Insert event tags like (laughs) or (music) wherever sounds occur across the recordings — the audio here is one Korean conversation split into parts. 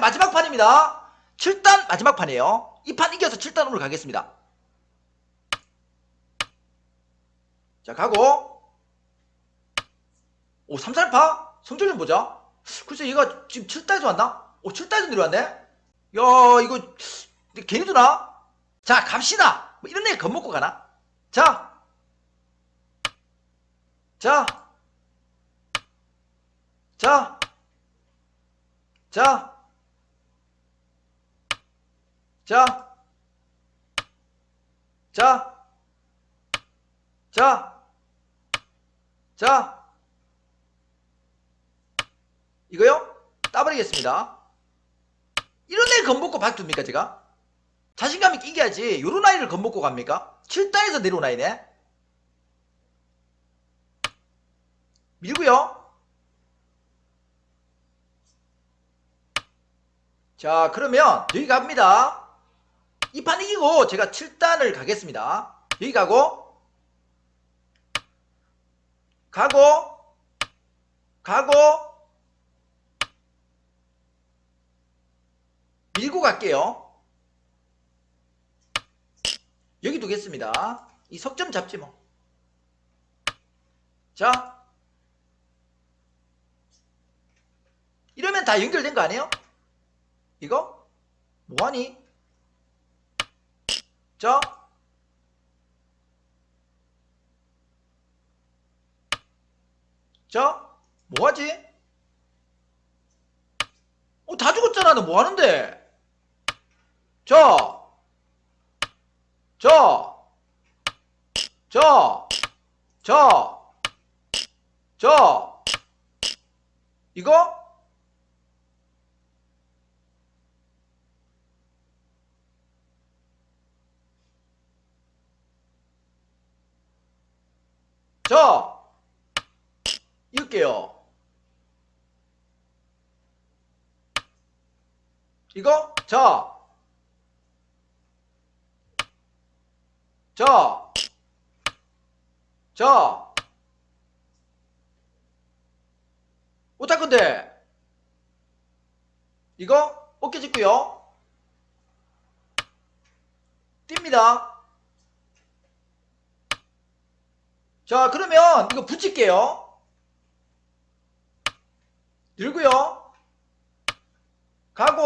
마지막 판입니다. 7단 마지막 판이에요. 이 판 이겨서 7단으로 가겠습니다. 자, 가고. 오, 3살파? 성적 좀 보자. 글쎄, 얘가 지금 7단에서 왔나? 오, 7단에서 내려왔네? 야, 이거, 괜히 두나? 자, 갑시다. 뭐 이런 애 겁먹고 가나? 자. 자. 자. 자. 자. 자. 자. 자. 이거요? 따버리겠습니다. 이런 애 겁먹고 박둡니까, 제가? 자신감 있게 이겨야지. 요런 아이를 겁먹고 갑니까? 7단에서 내려온 아이네? 밀고요. 자, 그러면 여기 갑니다. 이 판 이기고 제가 7단을 가겠습니다. 여기 가고 가고 가고 밀고 갈게요. 여기 두겠습니다. 이 석점 잡지 뭐. 자. 이러면 다 연결된 거 아니에요? 이거? 뭐하니? 자. 자. 뭐하지? 어, 다 죽었잖아. 너 뭐하는데? 자. 자. 자. 자. 자. 이거? 자. 읽을게요. 이거? 자. 자. 자. 어떡 건데? 이거 어깨 짚고요. 띱니다. 자, 그러면 이거 붙일게요. 들고요. 가고.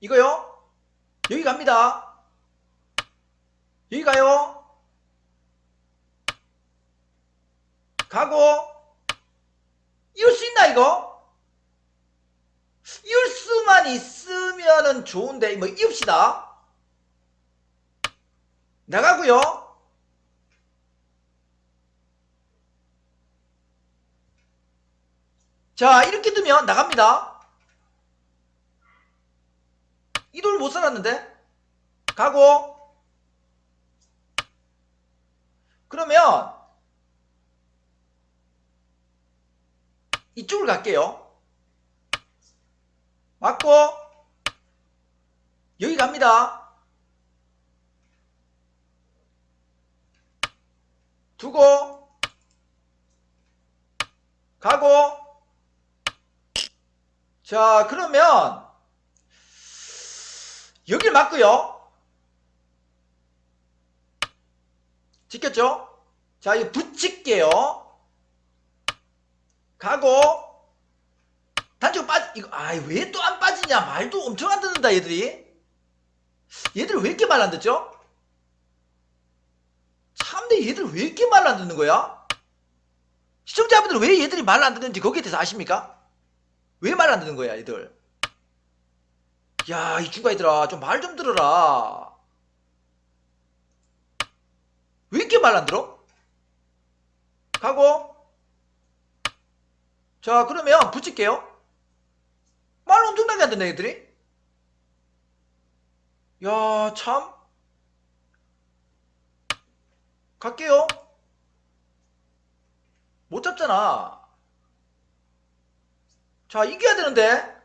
이거요. 여기 갑니다. 여기 가요. 가고. 이을 수 있나 이거? 이을 수만 있으면은 좋은데 뭐 이읍시다. 나가고요. 자 이렇게 두면 나갑니다. 이 돌 못 살았는데 가고 그러면 이쪽을 갈게요. 맞고 여기 갑니다. 두고 가고. 자 그러면 여길 맞고요. 지켰죠? 자 이거 붙일게요. 가고. 단지가 빠지 이거 아이 왜 또 안 빠지냐? 말도 엄청 안 듣는다 얘들이. 얘들 왜 이렇게 말 안 듣죠? 참내 얘들 왜 이렇게 말 안 듣는 거야? 시청자분들 왜 얘들이 말 안 듣는지 거기에 대해서 아십니까? 왜 말 안 듣는 거야 얘들 야 이 주가 얘들아 좀 말 좀 들어라 왜 이렇게 말 안 들어? 가고 자 그러면 붙일게요 말 엄청나게 안 듣네 얘들이 야 참 갈게요. 못 잡잖아. 자 이겨야 되는데.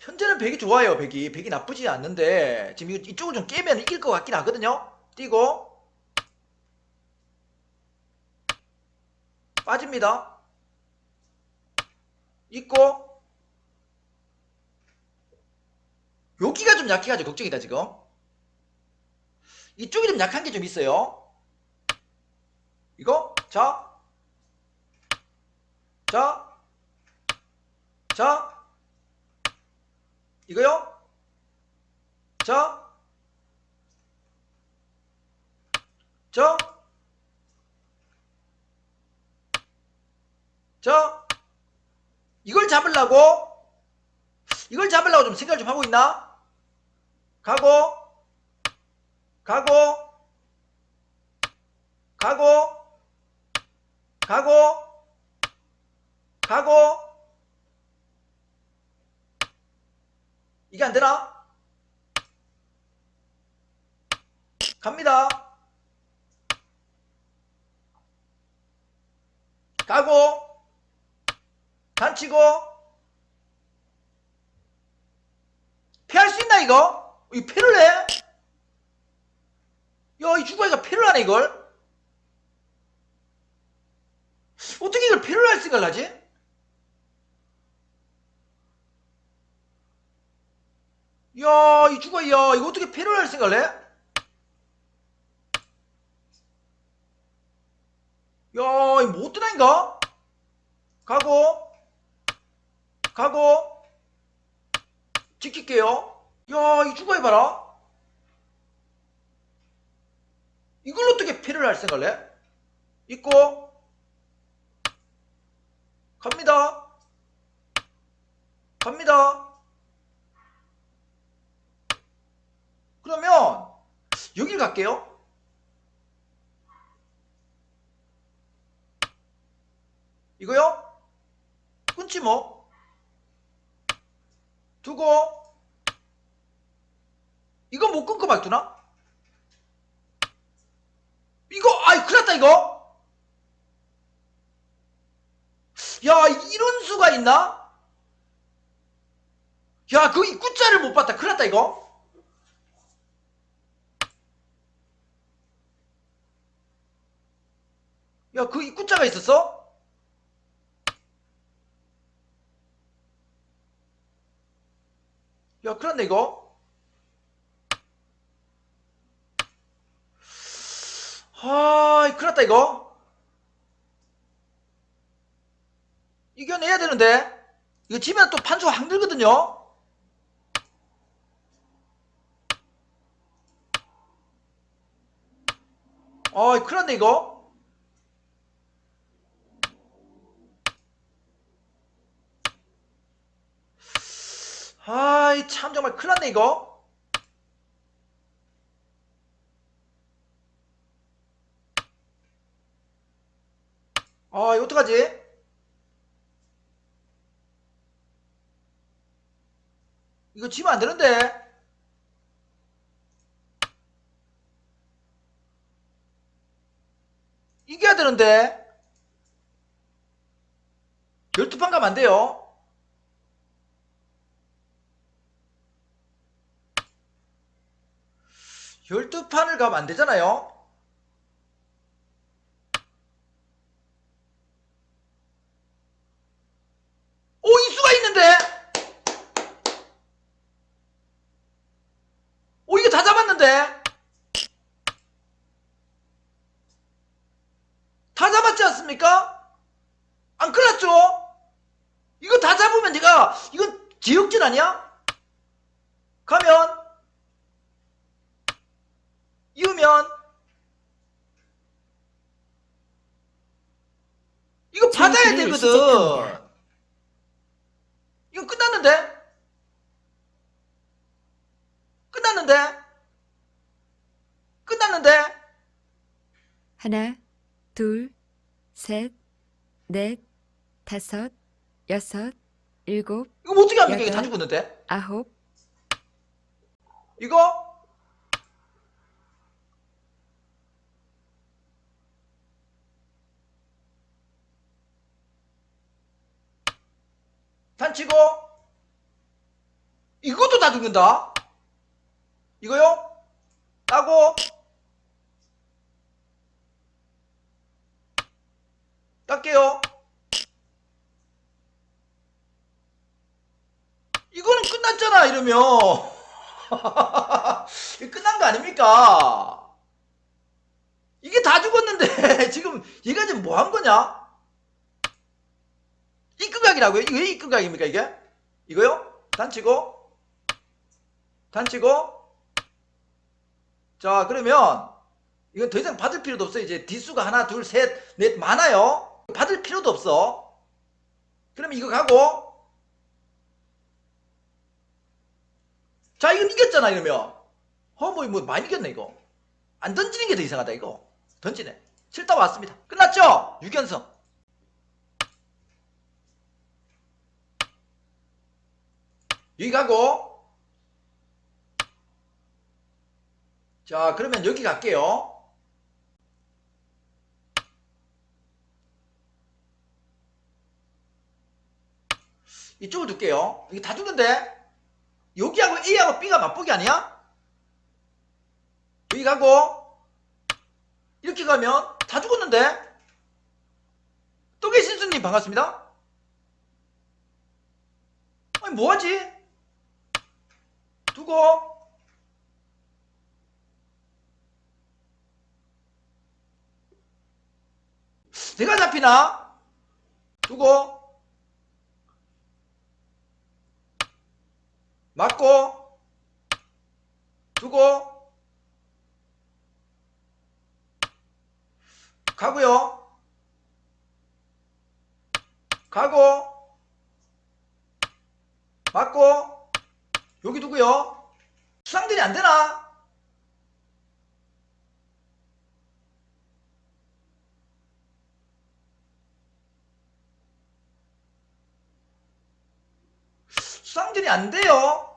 현재는 백이 좋아요 백이. 백이 나쁘지 않는데. 지금 이쪽을 좀 깨면 이길 것 같긴 하거든요. 뛰고. 빠집니다. 있고. 여기가 좀 약해가지고 걱정이다 지금. 이쪽이 좀 약한 게 좀 있어요 이거? 자. 자, 자, 이거요? 자, 자, 자, 이걸 잡으려고, 이걸 잡으려고 좀 생각을 좀 하고 있나? 가고, 가고, 가고, 가고, 가고 이게 안 되나? 갑니다. 가고 단치고 피할 수 있나 이거? 이 패를 해? 야, 이 주바이가 패를 하네 이걸? 어떻게 이걸 패를 할 생각을 하지? 야, 이 주가, 야, 이거 어떻게 패를 할 생각을 해? 야, 이거 못 드나인가? 가고, 가고, 지킬게요. 야, 이 주가 해봐라. 이걸 어떻게 패를 할 생각을 해? 있고, 갑니다. 갑니다. 그러면 여길 갈게요. 이거요? 끊지 뭐. 두고 이거 못 끊고 말두나? 이거 아이 큰일 났다 이거 야 이런 수가 있나? 야 그 입구자를 못 봤다 큰일 났다 이거 야, 그 입구자가 있었어? 야, 큰일 났네, 이거. 아, 큰일 났다, 이거. 이겨내야 되는데. 이거 지면 또 판수 확 늘거든요. 아, 큰일 났네, 이거. 아이 참 정말 큰일 났네 이거 아 이거 어떡하지 이거 지면 안 되는데. 이겨야 되는데. 12판 가면 안 돼요. 열두 판을 가면 안 되잖아요. 오, 이수가 있는데? 오, 이거 다 잡았는데? 다 잡았지 않습니까? 안 큰일났죠? 이거 다 잡으면 내가, 이건 지역진 아니야? 가면, 이으면 이거 받아야 되거든. 이거? 끝났는데? 끝났는데? 하나, 둘, 셋, 넷, 다섯, 여섯, 일곱, 이거 뭐 어떻게 합니까? 이게 다 여덟. 죽었는데? 아홉, 이거? 단치고 이것도 다 죽는다 이거요? 따고 딸게요 되잖아 이러면 (laughs) 이거 끝난 거 아닙니까? 이게 다 죽었는데 (laughs) 지금 얘가 지금 뭐 한 거냐? 입극각이라고요? 이게 왜 입극각입니까 이게? 이거요? 단치고 단치고 자 그러면 이건 더 이상 받을 필요도 없어 이제 뒷수가 하나 둘 셋 넷 많아요 받을 필요도 없어. 그러면 이거 가고. 자 이건 이겼잖아 이러면. 어뭐 뭐 많이 이겼네 이거. 안 던지는 게 더 이상하다 이거. 던지네. 7다 왔습니다. 끝났죠? 6연승. 여기 가고. 자 그러면 여기 갈게요 이쪽을 둘게요. 이게 다 죽는데? 여기하고 A하고 B가 맞보기 아니야? 여기 가고. 이렇게 가면 다 죽었는데? 또 계 신수님 반갑습니다. 아니 뭐하지? 두고. 내가 잡히나? 두고 맞고 두고 가고요 가고 맞고 여기 두고요 수상들이 안 되나? 수 상들이 안 돼요.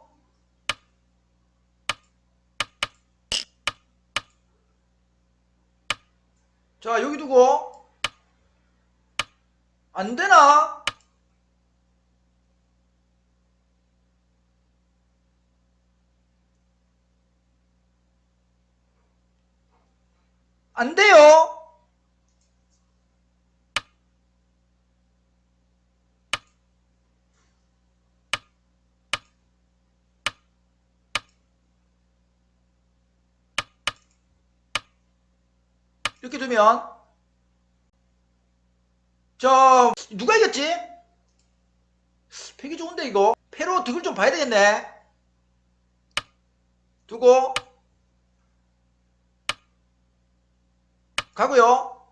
자, 여기 두고. 안 되나? 안 돼요. 이렇게 두면 자 누가 이겼지? 패기 좋은데 이거? 패로 득을 좀 봐야 되겠네. 두고 가고요.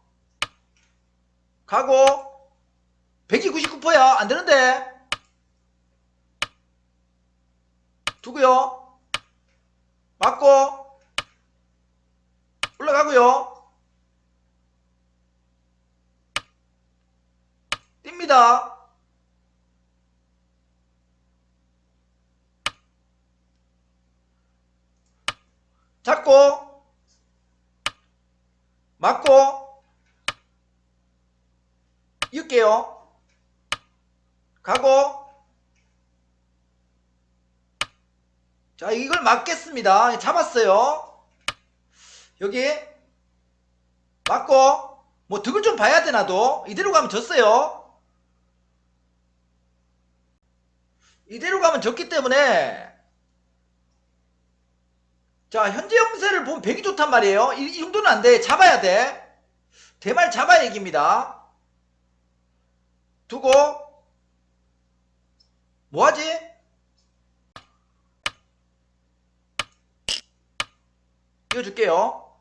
가고 129%야. 안되는데. 두고요. 맞고 올라가고요 뜁니다. 잡고. 맞고. 이을게요. 가고. 자 이걸 맞겠습니다. 잡았어요. 여기. 맞고. 뭐 득을 좀 봐야 되나 도. 이대로 가면 졌어요 이대로 가면 졌기 때문에. 자 현재 형세를 보면 100이 좋단 말이에요. 이, 이 정도는 안 돼. 잡아야 돼. 대말 잡아야 이깁니다. 두고. 뭐하지? 이어줄게요.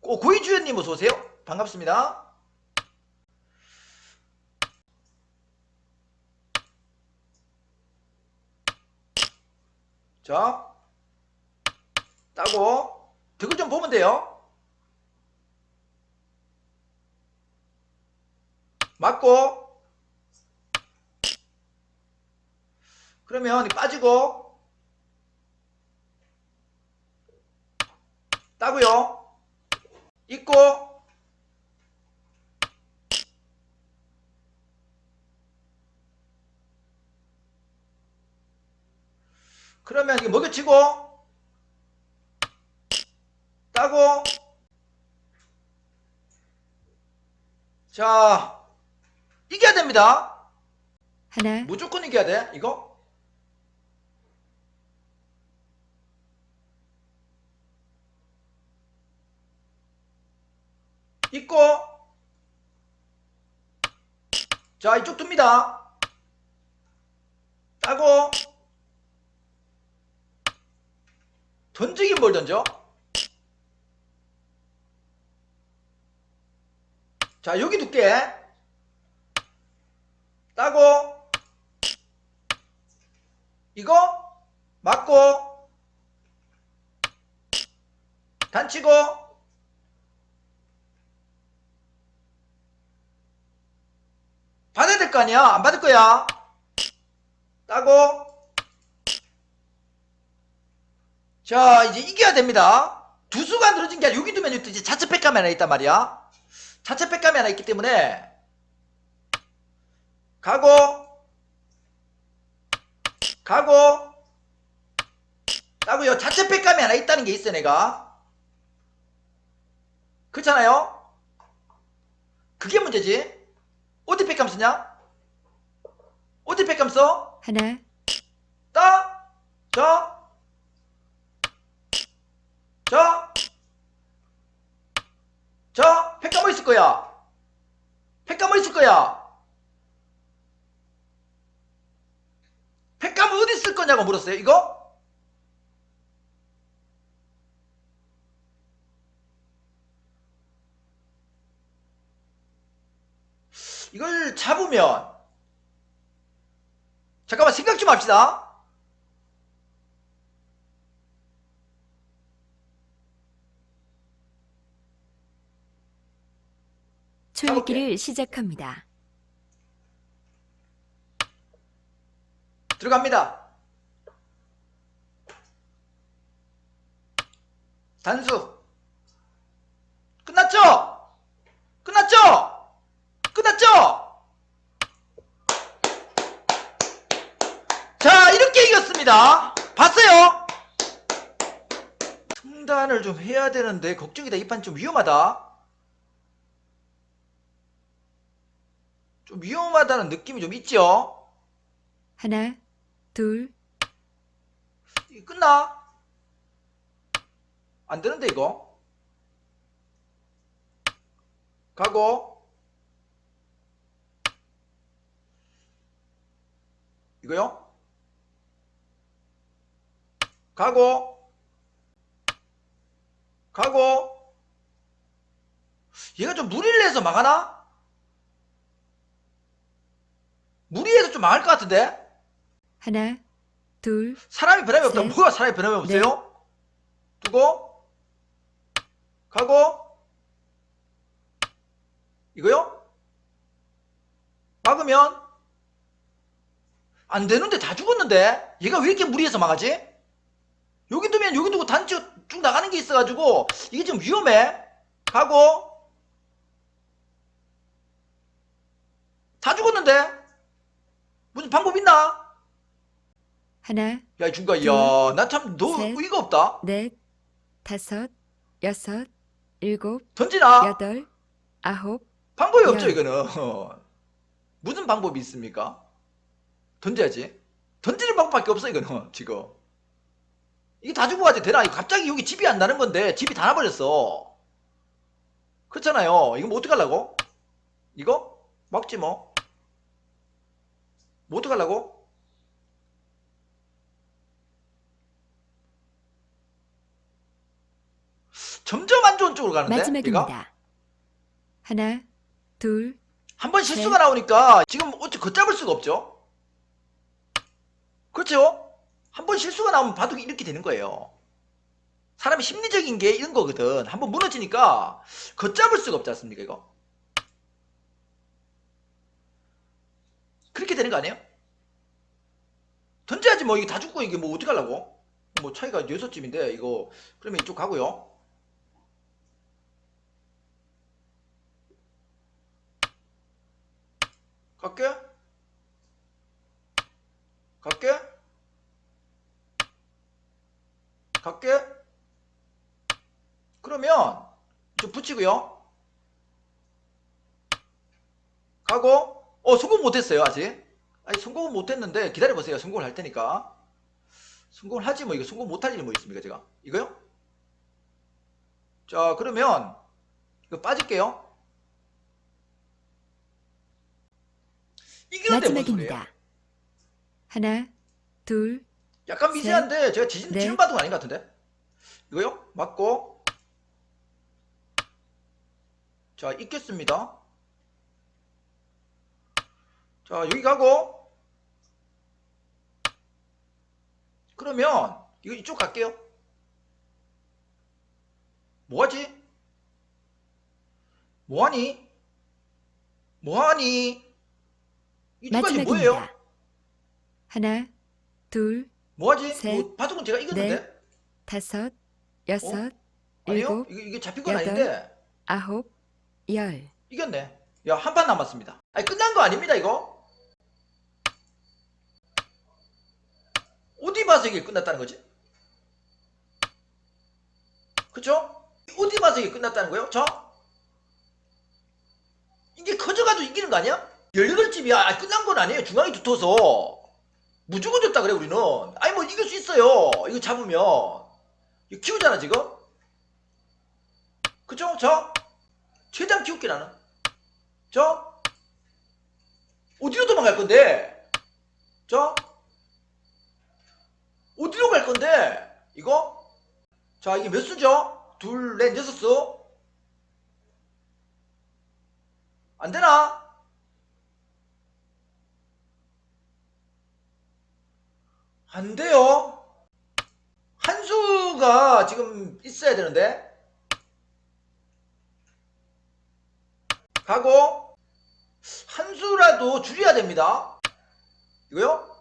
고, 고이주연님 어서오세요. 반갑습니다 자, 따고 득을 좀 보면 돼요. 맞고 그러면 빠지고 따고요. 있고 그러면 이게 먹여치고. 따고. 자 이겨야 됩니다. 하나. 무조건 이겨야 돼 이거. 있고. 자 이쪽 둡니다. 따고. 던지긴 뭘 던져? 자, 여기 둘게. 따고. 이거 맞고. 단치고. 받아야 될 거 아니야? 안 받을 거야. 따고. 자, 이제 이겨야 됩니다. 두 수가 늘어진 게 아니라 여기 두면 이제 자체 백감이 하나 있단 말이야. 자체 백감이 하나 있기 때문에 가고 가고 따고요. 자체 백감이 하나 있다는 게 있어 내가. 그렇잖아요? 그게 문제지. 어디 백감 쓰냐? 어디 백감 써? 하나, 따, 저, 저, 저, 백감 뭐 있을 거야? 백감 뭐 있을 거야? 백감 어디 쓸 거냐고 물었어요, 이거? 이걸 잡으면 잠깐만 생각 좀 합시다. 초읽기를 시작합니다. 들어갑니다. 단수. 끝났죠? 끝났죠? 끝났죠? 자, 이렇게 이겼습니다. 봤어요? 승단을 좀 해야 되는데 걱정이다. 이 판 좀 위험하다. 좀 위험하다는 느낌이 좀 있죠? 하나, 둘, 이거 끝나? 안 되는데 이거 가고 이거요? 가고 가고 얘가 좀 무리를 해서 망하나? 무리해서 좀 망할 것 같은데? 하나, 둘, 사람이 변함이 없다. 셋, 뭐가 사람이 변함이 없어요? 두고 가고 이거요? 막으면 안 되는데 다 죽었는데 얘가 왜 이렇게 무리해서 막하지? 여기 두면 여기 두고 단지 쭉 나가는 게 있어가지고 이게 좀 위험해. 가고 다 죽었는데 무슨 방법 있나? 하나, 야, 둘, 야, 나 참, 너 셋. 의의가 없다. 넷, 다섯, 여섯, 일곱, 던지나? 여덟, 아홉, 방법이 없죠, 야. 이거는. (laughs) 무슨 방법이 있습니까? 던져야지. 던지는 방법밖에 없어, 이거는, 지금. 이게 다 주고 가지 되나? 갑자기 여기 집이 안 나는 건데, 집이 다 나버렸어. 그렇잖아요. 이거 뭐 어떡하려고? 이거? 막지 뭐. 뭐 어떡하려고? 점점 안 좋은 쪽으로 가는데? 얘가? 마지막입니다. 하나, 둘, 한 번 실수가 나오니까 지금 어찌 걷잡을 수가 없죠. 그렇죠? 한 번 실수가 나오면 바둑이 이렇게 되는 거예요. 사람이 심리적인 게 이런 거거든. 한 번 무너지니까 걷잡을 수가 없지 않습니까, 이거? 그렇게 되는 거 아니에요? 던져야지 뭐 이게 다 죽고 이게 뭐 어떻게 하려고? 뭐 차이가 여섯 집인데 이거 그러면 이쪽 가고요. 갈게. 갈게. 갈게. 그러면 좀 붙이고요. 가고. 어 성공 못했어요 아직. 아니 성공은 못했는데 기다려보세요. 성공을 할 테니까. 성공을 하지 뭐 이거 성공 못할 일이 뭐 있습니까 제가? 이거요? 자 그러면 이거 빠질게요. 이기는데? 마지막입니다. 하나, 둘, 약간 미세한데 제가 지진 네. 지금 받은 거 아닌 것 같은데? 이거요? 맞고 자 있겠습니다. 자 여기 가고 그러면 이거 이쪽 갈게요. 뭐하지? 뭐하니? 뭐하니? 이두 가지 뭐예요? 하나, 둘, 뭐하지? 셋, 뭐 바둑은 제가 이겼는데? 다섯, 여섯, 어? 일곱, 이게, 이게 잡힌 건 여덟. 아닌데 아홉, 열. 이겼네. 야 한 판 남았습니다. 아니 끝난 거 아닙니다 이거. 어디 봐서 이게 끝났다는 거지? 그쵸? 어디 봐서 이게 끝났다는 거예요? 저? 이게 커져가지고 이기는 거 아니야? 18집이야. 아, 끝난 건 아니에요. 중앙이 두터서. 무조건 졌다 그래 우리는. 아니 뭐 이길 수 있어요. 이거 잡으면. 이거 키우잖아 지금. 그쵸? 저? 최대한 키울게 나는. 저? 어디로 도망갈 건데? 저? 건데? 이거? 자, 이게 몇 수죠? 둘, 넷, 여섯 수? 안 되나? 안 돼요. 한 수가 지금 있어야 되는데. 가고 한 수라도 줄여야 됩니다. 이거요?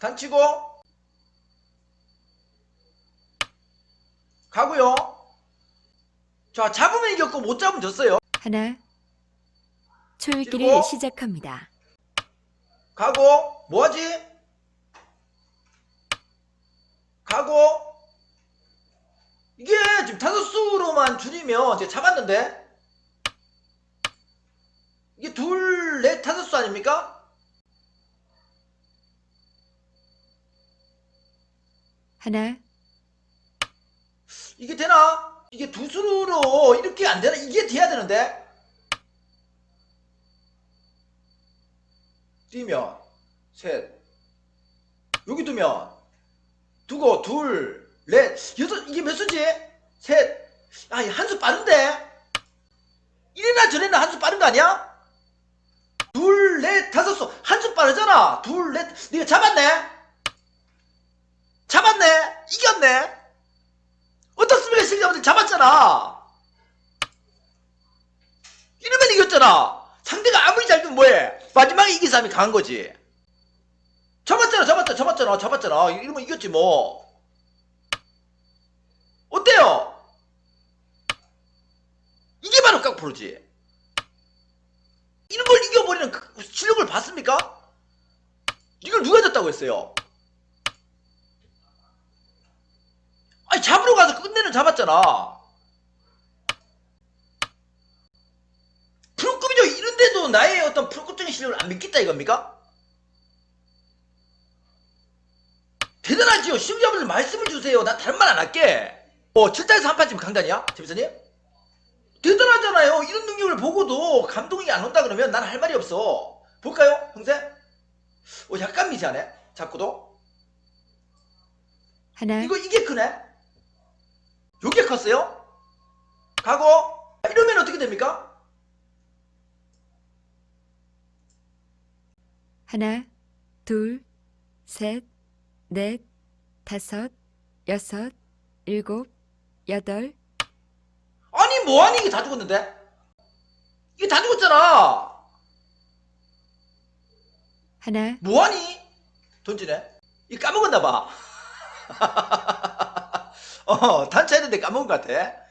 단치고 가고요. 자 잡으면 이겼고 못 잡으면 졌어요. 하나. 초읽기를 그리고- 시작합니다. 가고 뭐하지? 가고 이게 지금 다섯 수로만 줄이면 제가 잡았는데 이게 둘, 넷, 다섯 수 아닙니까? 하나, 이게 되나? 이게 두 수로 이렇게 안 되나? 이게 돼야 되는데? 뛰면, 셋. 여기 두면, 두고, 둘, 넷, 여섯, 이게 몇 수지? 셋. 아, 한 수 빠른데? 이래나 저래나 한 수 빠른 거 아니야? 둘, 넷, 다섯 수. 한 수 빠르잖아. 둘, 넷. 네가 잡았네? 잡았네? 이겼네? 잡았잖아. 이러면 이겼잖아. 상대가 아무리 잘든 뭐해? 마지막에 이긴 사람이 강한 거지. 잡았잖아, 잡았잖아, 잡았잖아, 잡았잖아. 이러면 이겼지 뭐. 어때요? 이게 바로 깡프로지. 이런 걸 이겨버리는 그 실력을 봤습니까? 이걸 누가 졌다고 했어요? 아니 잡으러 가서 끝내는 잡았잖아. 프로급이죠. 이런데도 나의 어떤 프로급적인 실력을 안 믿겠다 이겁니까? 대단하지요. 시청자분들 말씀을 주세요. 나 다른 말 안 할게. 어, 7단에서 한 판쯤 강단이야? 재밌어님? 대단하잖아요. 이런 능력을 보고도 감동이 안 온다 그러면 난 할 말이 없어. 볼까요, 형제? 어, 약간 미세하네. 자꾸도. 하나, 이거 이게 크네? 요게 컸어요? 가고 이러면 어떻게 됩니까? 하나, 둘, 셋, 넷, 다섯, 여섯, 일곱, 여덟, 아니 뭐하니 이게 다 죽었는데? 이게 다 죽었잖아 하나, 뭐하니? 던지네 이 까먹었나 봐 (laughs) 어 단체했는데 까먹은 것 같아